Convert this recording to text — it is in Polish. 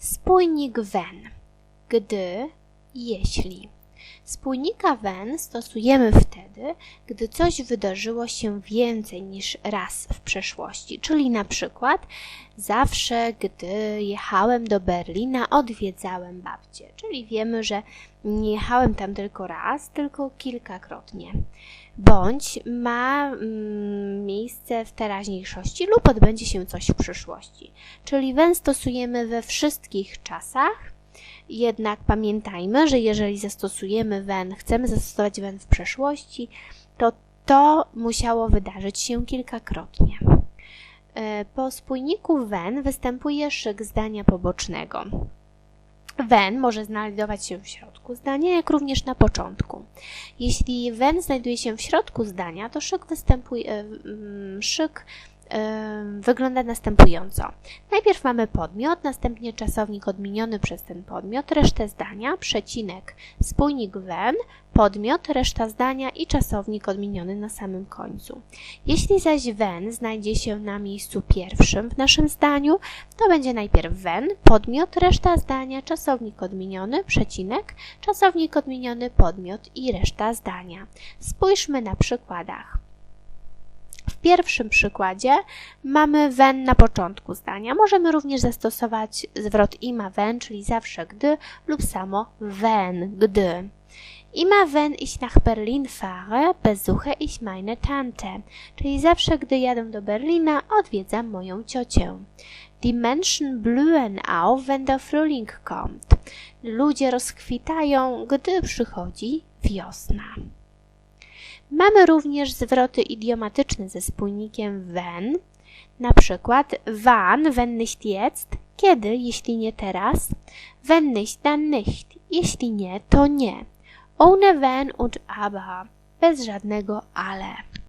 Spójnik when. Gdy, jeśli. Spójnika when stosujemy wtedy, gdy coś wydarzyło się więcej niż raz w przeszłości, czyli na przykład zawsze, gdy jechałem do Berlina, odwiedzałem babcię, czyli wiemy, że nie jechałem tam tylko raz, tylko kilkakrotnie. Bądź ma mm, miejsce w teraźniejszości lub odbędzie się coś w przyszłości. Czyli when stosujemy we wszystkich czasach, jednak pamiętajmy, że jeżeli zastosujemy when, chcemy zastosować when w przeszłości, to to musiało wydarzyć się kilkakrotnie. E, po spójniku when występuje szyk zdania pobocznego. When może znajdować się w środku zdania, jak również na początku. Jeśli when znajduje się w środku zdania, to szyk występuje, mm, szyk wygląda następująco. Najpierw mamy podmiot, następnie czasownik odmieniony przez ten podmiot, resztę zdania, przecinek, spójnik when, podmiot, reszta zdania i czasownik odmieniony na samym końcu. Jeśli zaś when znajdzie się na miejscu pierwszym w naszym zdaniu, to będzie najpierw when, podmiot, reszta zdania, czasownik odmieniony, przecinek, czasownik odmieniony, podmiot i reszta zdania. Spójrzmy na przykładach. W pierwszym przykładzie mamy when na początku zdania. Możemy również zastosować zwrot ima when, czyli zawsze gdy lub samo wenn, gdy. Immer wenn ich nach Berlin fahre, besuche ich meine Tante. Czyli zawsze, gdy jadę do Berlina, odwiedzam moją ciocię. Die Menschen blühen auf, wenn der Frühling kommt. Ludzie rozkwitają, gdy przychodzi wiosna. Mamy również zwroty idiomatyczne ze spójnikiem when, na przykład wann, wenn nicht jetzt, kiedy, jeśli nie teraz, wenn nicht, dann nicht, jeśli nie, to nie, ohne wenn und aber, bez żadnego ale.